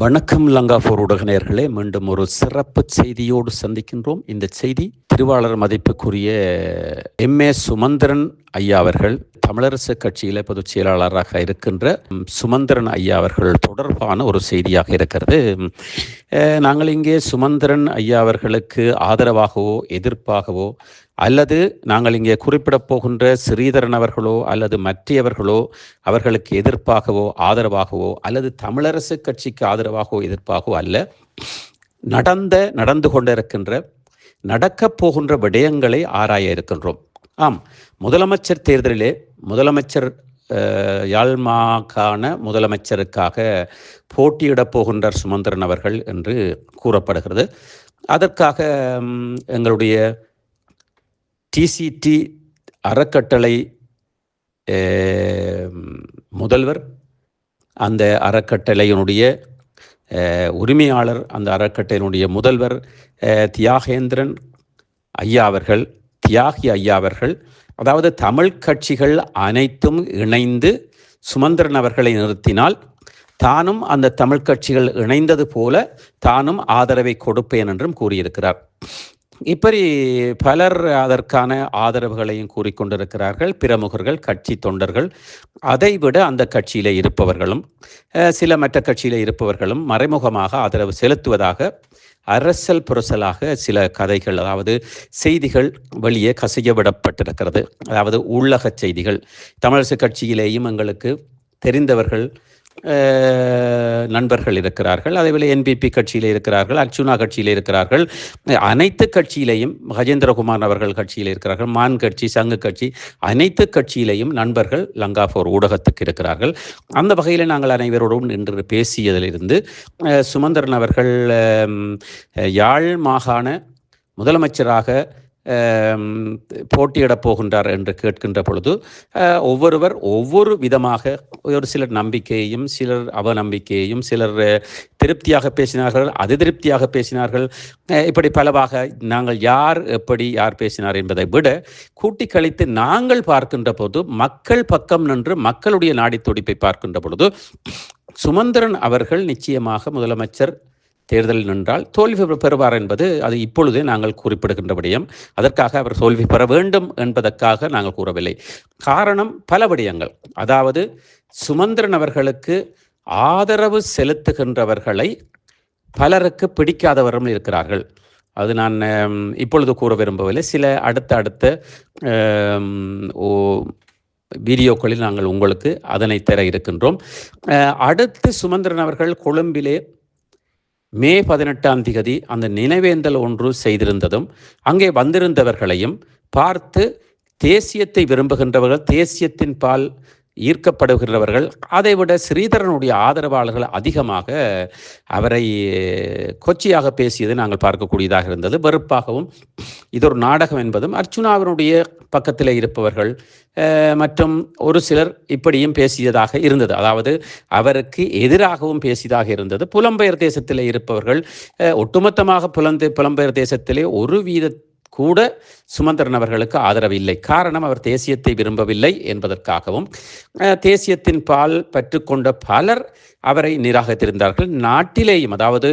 வணக்கம் லங்காபூர் உடகநேர்களே மீண்டும் ஒரு சிறப்பு செய்தியோடு சந்திக்கின்றோம். இந்த செய்தி திருவாளர் மதிப்புக்குரிய எம். ஏ. சுமந்திரன் ஐயா அவர்கள் தமிழரசு கட்சியில பொதுச் செயலாளராக இருக்கின்ற சுமந்திரன் ஐயா அவர்கள் தொடர்பான ஒரு செய்தியாக இருக்கிறது. நாங்கள் இங்கே சுமந்திரன் ஐயா அவர்களுக்கு ஆதரவாகவோ எதிர்ப்பாகவோ அல்லது நாங்கள் இங்கே குறிப்பிடப் போகின்ற ஸ்ரீதரன் அவர்களோ அல்லது மற்றவர்களோ அவர்களுக்கு எதிர்ப்பாகவோ ஆதரவாகவோ அல்லது தமிழரசு கட்சிக்கு ஆதரவாகவோ எதிர்ப்பாகவோ அல்ல. நடந்த நடந்து கொண்டிருக்கின்ற நடக்கப் போகின்ற விடயங்களை ஆராய இருக்கின்றோம். ஆம் முதலமைச்சர் தேர்தலிலே முதலமைச்சர் யாழ் மாகாண முதலமைச்சருக்காக போட்டியிடப் போகின்றார் சுமந்திரன் அவர்கள் என்று கூறப்படுகிறது. அதற்காக எங்களுடைய டிசிடி அறக்கட்டளை முதல்வர் அந்த அறக்கட்டளையினுடைய உரிமையாளர் அந்த அறக்கட்டளையினுடைய முதல்வர் தியாகேந்திரன் ஐயா அவர்கள் தியாகி ஐயா அவர்கள் அதாவது தமிழ் கட்சிகள் அனைத்தும் இணைந்து சுமந்திரன் அவர்களை நிறுத்தினால் தானும் அந்த தமிழ் கட்சிகள் இணைந்தது போல தானும் ஆதரவை கொடுப்பேன் என்றும் கூறியிருக்கிறார். இப்படி பலர் அதற்கான ஆதரவுகளையும் கூறிக்கொண்டிருக்கிறார்கள். பிரமுகர்கள் கட்சி தொண்டர்கள் அதைவிட அந்த கட்சியில் இருப்பவர்களும் சில மற்ற கட்சியில் இருப்பவர்களும் மறைமுகமாக ஆதரவு செலுத்துவதாக அரசல் புரசலாக சில கதைகள் அதாவது செய்திகள் வெளியே கசியவிடப்பட்டிருக்கிறது. அதாவது உள்ளக செய்திகள். தமிழரசு கட்சியிலேயும் எங்களுக்கு தெரிந்தவர்கள் நண்பர்கள் இருக்கிறார்கள். அதேபோல என்பிபி கட்சியில் இருக்கிறார்கள் அர்ச்சுனா கட்சியில் இருக்கிறார்கள். அனைத்து கட்சியிலையும் கஜேந்திரகுமார் அவர்கள் கட்சியில் இருக்கிறார்கள் மான் கட்சி சங்கு கட்சி அனைத்து கட்சியிலையும் நண்பர்கள் லங்காபோர் ஊடகத்துக்கு இருக்கிறார்கள். அந்த வகையில் நாங்கள் அனைவரோடும் நின்று பேசியதிலிருந்து சுமந்திரன் அவர்கள் யாழ் மாகாண முதலமைச்சராக போட்டியிடப் போகின்றார் என்று கேட்கின்ற பொழுது ஒவ்வொருவர் ஒவ்வொரு விதமாக ஒரு சிலர் நம்பிக்கையையும் சிலர் அவநம்பிக்கையையும் சிலர் திருப்தியாக பேசினார்கள் அதிருப்தியாக பேசினார்கள். இப்படி பலவாக நாங்கள் யார் எப்படி யார் பேசினார் என்பதை விட கூட்டி கழித்து நாங்கள் பார்க்கின்ற போது மக்கள் பக்கம் நின்று மக்களுடைய நாடி துடிப்பை பார்க்கின்ற பொழுது சுமந்திரன் அவர்கள் நிச்சயமாக முதலமைச்சர் தேர்தலில் நின்றால் தோல்வி பெறுவார் என்பது அது இப்பொழுதே நாங்கள் குறிப்பிடுகின்ற விடயம். அதற்காக அவர் தோல்வி பெற வேண்டும் என்பதற்காக நாங்கள் கூறவில்லை. காரணம் பல விடயங்கள். அதாவது சுமந்திரன் அவர்களுக்கு ஆதரவு செலுத்துகின்றவர்களை பலருக்கு பிடிக்காதவரும் இருக்கிறார்கள். அது நான் இப்பொழுது கூற விரும்பவில்லை. சில அடுத்த அடுத்த ஓ வீடியோக்களில் நாங்கள் உங்களுக்கு அதனை தர இருக்கின்றோம். அடுத்து சுமந்திரன் அவர்கள் கொழும்பிலே மே பதினெட்டாம் திகதி அந்த நினைவேந்தல் ஒன்று செய்திருந்ததும் அங்கே வந்திருந்தவர்களையும் பார்த்து தேசியத்தை விரும்புகின்றவர்கள் தேசியத்தின் பால் ஈர்க்கப்படுகிறவர்கள் அதைவிட ஸ்ரீதரனுடைய ஆதரவாளர்கள் அதிகமாக அவரை கொச்சியாக பேசியது நாங்கள் பார்க்கக்கூடியதாக இருந்தது. வெறுப்பாகவும் இது ஒரு நாடகம் என்பதும் அர்ச்சுனாவினுடைய பக்கத்தில் இருப்பவர்கள் மற்றும் ஒரு சிலர் இப்படியும் பேசியதாக இருந்தது. அதாவது அவருக்கு எதிராகவும் பேசியதாக இருந்தது. புலம்பெயர் தேசத்தில் இருப்பவர்கள் ஒட்டுமொத்தமாக புலந்து புலம்பெயர் தேசத்திலே ஒரு வீத கூட சுமந்திரன் அவர்களுக்கு ஆதரவு இல்லை காரணம் அவர் தேசியத்தை விரும்பவில்லை என்பதற்காகவும் தேசியத்தின் பால் பற்றுக்கொண்ட பலர் அவரை நிராகரித்திருந்தார்கள். நாட்டிலேயும் அதாவது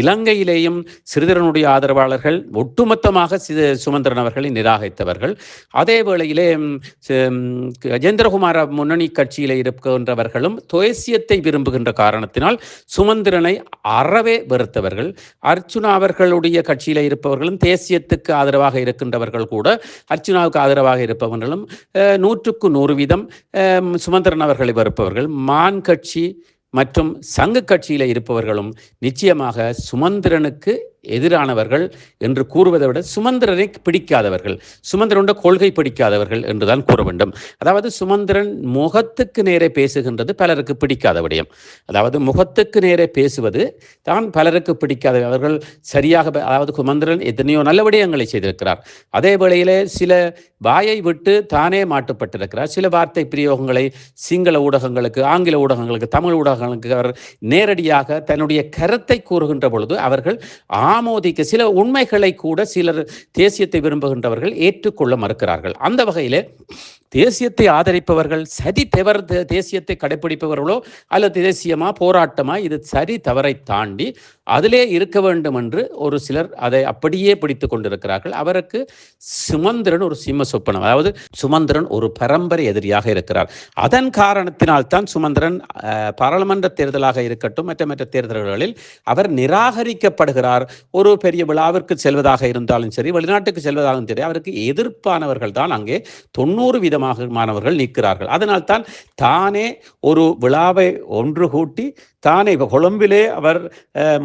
இலங்கையிலேயும் சிறிதரனுடைய ஆதரவாளர்கள் ஒட்டுமொத்தமாக சுமந்திரன் அவர்களை நிராகரித்தவர்கள். அதே வேளையிலே கஜேந்திரகுமார முன்னணி கட்சியில் இருக்கின்றவர்களும் தேசியத்தை விரும்புகின்ற காரணத்தினால் சுமந்திரனை அறவே வெறுத்தவர்கள். அர்ச்சுனா அவர்களுடைய கட்சியில் இருப்பவர்களும் தேசியத்துக்கு ஆதரவாக இருக்கின்றவர்கள் கூட அர்ச்சுனாவுக்கு ஆதரவாக இருப்பவர்களும் நூற்றுக்கு நூறு வீதம் சுமந்திரன் அவர்களை வெறுப்பவர்கள். மான் கட்சி மற்றும் சங்க கட்சியில் இருப்பவர்களும் நிச்சயமாக சுமந்திரனுக்கு எதிரானவர்கள் என்று கூறுவதை விட சுமந்திரனை பிடிக்காதவர்கள் சுமந்திரனுடைய கொள்கை பிடிக்காதவர்கள் என்றுதான் கூற வேண்டும். அதாவது சுமந்திரன் முகத்துக்கு நேரே பேசுகின்றது பலருக்கு பிடிக்காத விடயம். அதாவது முகத்துக்கு நேரே பேசுவது தான் பலருக்கு பிடிக்காத அவர்கள் சரியாக அதாவது சுமந்திரன் எத்தனையோ நல்ல விடயங்களை செய்திருக்கிறார். அதே வேளையிலே சில வாயை விட்டு தானே மாட்டுப்பட்டிருக்கிறார். சில வார்த்தை பிரயோகங்களை சிங்கள ஊடகங்களுக்கு ஆங்கில ஊடகங்களுக்கு தமிழ் ஊடகங்களுக்கு அவர் நேரடியாக தன்னுடைய கருத்தை கூறுகின்ற பொழுது அவர்கள் ஆமோதிக்க சில உண்மைகளை கூட சிலர் தேசியத்தை விரும்புகின்றவர்கள் ஏற்றுக்கொள்ள மறுக்கிறார்கள். அந்த வகையிலே தேசியத்தை ஆதரிப்பவர்கள் சரி தவறு தேசியத்தை கடைப்பிடிப்பவர்களோ அல்லது தேசியமா போராட்டமா இது சரி தவறை தாண்டி அதிலே இருக்க வேண்டும் என்று ஒரு சிலர் அதை அப்படியே பிடித்து கொண்டிருக்கிறார்கள். அவருக்கு சுமந்திரன் ஒரு சிம்ம சொப்பனம் அதாவது சுமந்திரன் ஒரு பரம்பரை எதிரியாக இருக்கிறார். அதன் காரணத்தினால்தான் சுமந்திரன் அஹ், பாராளுமன்ற தேர்தலாக இருக்கட்டும் மற்ற மற்ற தேர்தல்களில் அவர் நிராகரிக்கப்படுகிறார். ஒரு பெரிய விழாவிற்கு செல்வதாக இருந்தாலும் சரி வெளிநாட்டுக்கு செல்வதாகவும் சரி அவருக்கு எதிர்ப்பானவர்கள் தான் அங்கே தொண்ணூறு சதவீதமாக மாணவர்கள் நிற்கிறார்கள். அதனால்தான் தானே ஒரு விழாவை ஒன்று கூட்டி தானே இப்போ கொழும்பிலே அவர்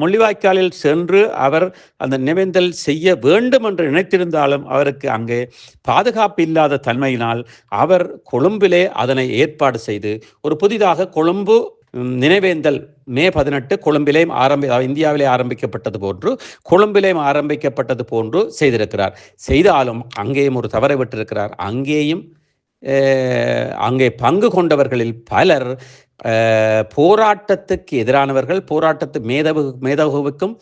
முள்ளிவாய்க்காலில் சென்று அவர் அந்த நினைவேந்தல் செய்ய வேண்டும் என்று நினைத்திருந்தாலும் அவருக்கு அங்கே பாதுகாப்பு இல்லாத தன்மையினால் அவர் கொழும்பிலே அதனை ஏற்பாடு செய்து ஒரு புதிதாக கொழும்பு நினைவேந்தல் மே பதினெட்டு கொழும்பிலேயும் ஆரம்பி இந்தியாவிலே ஆரம்பிக்கப்பட்டது போன்று கொழும்பிலேயும் ஆரம்பிக்கப்பட்டது போன்று செய்திருக்கிறார். செய்தாலும் அங்கேயும் ஒரு தவறை விட்டிருக்கிறார். அங்கேயும் அங்கே பங்கு கொண்டவர்களில் பலர் போராட்டத்துக்கு எதிரானவர்கள் போராட்டத்து மேதவு மேதகுவுக்கும்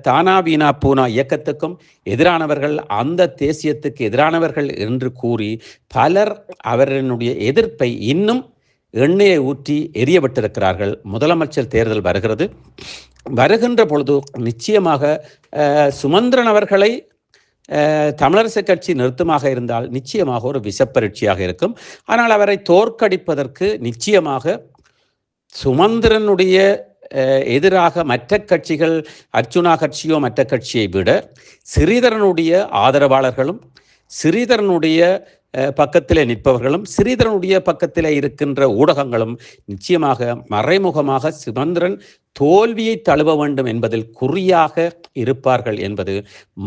தானா வீணா பூனா இயக்கத்துக்கும் எதிரானவர்கள் அந்த தேசியத்துக்கு எதிரானவர்கள் என்று கூறி பலர் அவரினுடைய எதிர்ப்பை இன்னும் எண்ணெயை ஊற்றி எரியப்பட்டிருக்கிறார்கள் முதலமைச்சர் தேர்தல் வருகிறது. வருகின்ற பொழுது நிச்சயமாக சுமந்திரன் அவர்களை தமிழரசு கட்சி நிறுத்தமாக இருந்தால் நிச்சயமாக ஒரு விஷப்பரட்சியாக இருக்கும். ஆனால் அவரை தோற்கடிப்பதற்கு நிச்சயமாக சுமந்திரனுடைய எதிராக மற்ற கட்சிகள் அர்ச்சுனா கட்சியோ மற்ற கட்சியை விட ஸ்ரீதரனுடைய ஆதரவாளர்களும் ஸ்ரீதரனுடைய பக்கத்தில் பக்கத்திலே நிற்பவர்களும் சிறீதரனுடைய பக்கத்தில் இருக்கின்ற ஊடகங்களும் நிச்சயமாக மறைமுகமாக சுமந்திரன் தோல்வியை தழுவ வேண்டும் என்பதில் குறியாக இருப்பார்கள் என்பது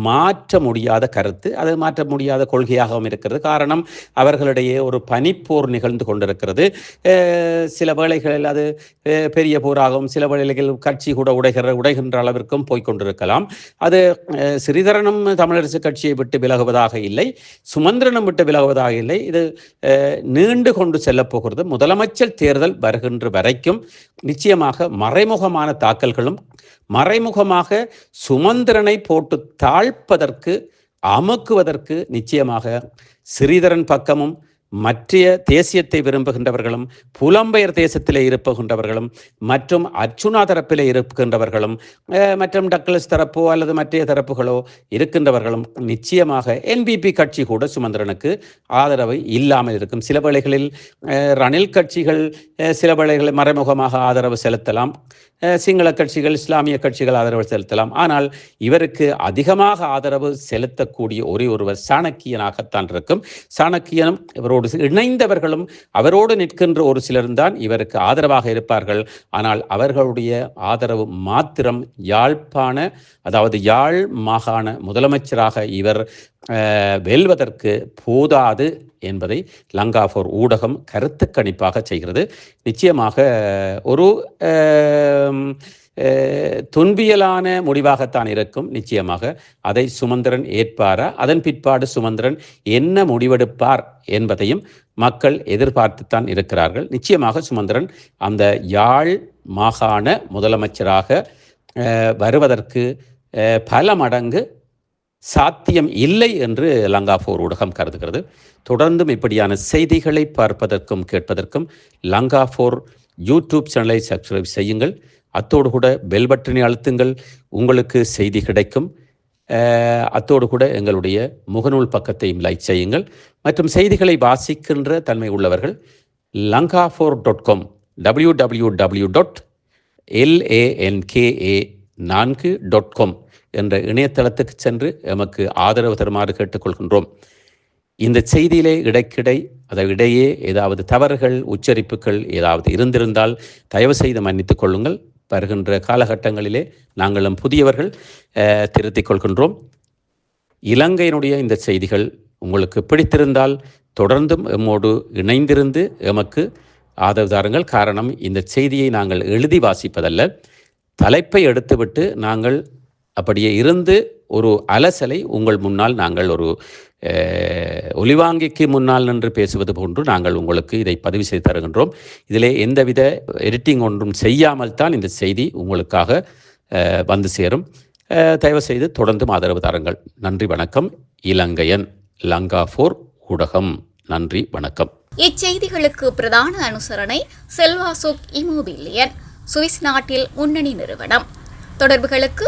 மாற்ற முடியாத கருத்து. அது மாற்ற முடியாத கொள்கையாகவும் இருக்கிறது. காரணம் அவர்களிடையே ஒரு பனிப்போர் நிகழ்ந்து கொண்டிருக்கிறது. சில வேளைகளில் அது பெரிய போராகவும் சில வேளைகளில் கட்சி கூட உடைகிற உடைகின்ற அளவிற்கும் போய்க்கொண்டிருக்கலாம் அது சிறிதரனும் தமிழரசு கட்சியை விட்டு விலகுவதாக இல்லை. சுமந்திரனும் விட்டு விலகுவதாக இல்லை. இது நீண்டு கொண்டு செல்லப்போகிறது முதலமைச்சர் தேர்தல் வருகின்ற வரைக்கும் நிச்சயமாக மறைமுகமான தாக்கல்களும் மறைமுகமாக சுமந்திரனை போட்டு தாழ்ப்பதற்கு அமுக்குவதற்கு நிச்சயமாக ஸ்ரீதரன் பக்கமும் மற்றைய தேசியத்தை விரும்புகின்றவர்களும் புலம்பெயர் தேசத்திலே இருப்புகின்றவர்களும் மற்றும் அர்ச்சுனா தரப்பிலே இருக்கின்றவர்களும் மற்றும் டக்ளஸ் தரப்போ அல்லது மற்றைய தரப்புகளோ இருக்கின்றவர்களும் நிச்சயமாக என்பிபி கட்சி கூட சுமந்திரனுக்கு ஆதரவு இல்லாமல் இருக்கும். சில வேளைகளில் அஹ், ரணில் கட்சிகள் சில வேளைகளில் மறைமுகமாக ஆதரவு செலுத்தலாம். சிங்கள கட்சிகள் இஸ்லாமிய கட்சிகள் ஆதரவு செலுத்தலாம். ஆனால் இவருக்கு அதிகமாக ஆதரவு செலுத்தக்கூடிய ஒரே ஒருவர் சாணக்கியனாகத்தான் இருக்கும். சாணக்கியனும் இவரோடு இணைந்தவர்களும் அவரோடு நிற்கின்ற ஒரு சிலரும் தான் இவருக்கு ஆதரவாக இருப்பார்கள். ஆனால் அவர்களுடைய ஆதரவு மாத்திரம் யாழ்ப்பாண அதாவது யாழ் மாகாண முதலமைச்சராக இவர் வெல்வதற்கு போதாது. என்பதை லங்கா ஃபோர் ஊடகம் கருத்து கணிப்பாக செய்கிறது. நிச்சயமாக ஒரு துன்பியலான முடிவாகத்தான் இருக்கும். நிச்சயமாக அதை சுமந்திரன் ஏற்பாரா? அதன் பிற்பாடு சுமந்திரன் என்ன முடிவெடுப்பார் என்பதையும் மக்கள் எதிர்பார்த்துத்தான் இருக்கிறார்கள். நிச்சயமாக சுமந்திரன் அந்த யாழ் மாகாண முதலமைச்சராக வருவதற்கு பல மடங்கு சாத்தியம் இல்லை என்று லங்காஃபோர் ஊடகம் கருதுகிறது. தொடர்ந்தும் இப்படியான செய்திகளை பார்ப்பதற்கும் கேட்பதற்கும் லங்காஃபோர் யூடியூப் சேனலை சப்ஸ்கிரைப் செய்யுங்கள். அத்தோடு கூட பெல் பட்டனை அழுத்துங்கள். உங்களுக்கு செய்தி கிடைக்கும். அத்தோடு கூட எங்களுடைய முகநூல் பக்கத்தையும் லைக் செய்யுங்கள். மற்றும் செய்திகளை வாசிக்கின்ற தன்மை உள்ளவர்கள் Lanka four dot com W W W dot L A N K A நான்கு டாட் காம் என்ற இணையதளத்துக்கு சென்று எமக்கு ஆதரவு தருமாறு கேட்டுக்கொள்கின்றோம். இந்த செய்தியிலே இடைக்கிடை அதை இடையே ஏதாவது தவறுகள் உச்சரிப்புகள் ஏதாவது இருந்திருந்தால் தயவு செய்து மன்னித்துக் கொள்ளுங்கள். வருகின்ற காலகட்டங்களிலே நாங்களும் புதியவர்கள் திருத்திக் கொள்கின்றோம். இலங்கையினுடைய இந்த செய்திகள் உங்களுக்கு பிடித்திருந்தால் தொடர்ந்தும் எம்மோடு இணைந்திருந்து எமக்கு ஆதரவு தாருங்கள். காரணம் இந்த செய்தியை நாங்கள் எழுதி வாசிப்பதல்ல. தலைப்பை எடுத்துவிட்டு நாங்கள் அப்படியே இருந்து ஒரு அலசலை உங்கள் முன்னால் நாங்கள் ஒரு ஒலிவாங்கிக்கு முன்னால் நின்று பேசுவது போன்று நாங்கள் உங்களுக்கு இதை பதிவு செய்து தருகின்றோம். இதிலே எந்தவித எடிட்டிங் ஒன்றும் செய்யாமல் தான் இந்த செய்தி உங்களுக்காக வந்து சேரும். தயவுசெய்து தயவு செய்து தொடர்ந்தும் ஆதரவு தாருங்கள். நன்றி வணக்கம். இலங்கையன் லங்கா ஃபோர் ஊடகம். நன்றி வணக்கம். இச்செய்திகளுக்கு பிரதான அனுசரணை செல்வாசுக் இமோபிலியன் சுவிஸ் நாட்டில் முன்னணி நிறுவனம். தொடர்புகளுக்கு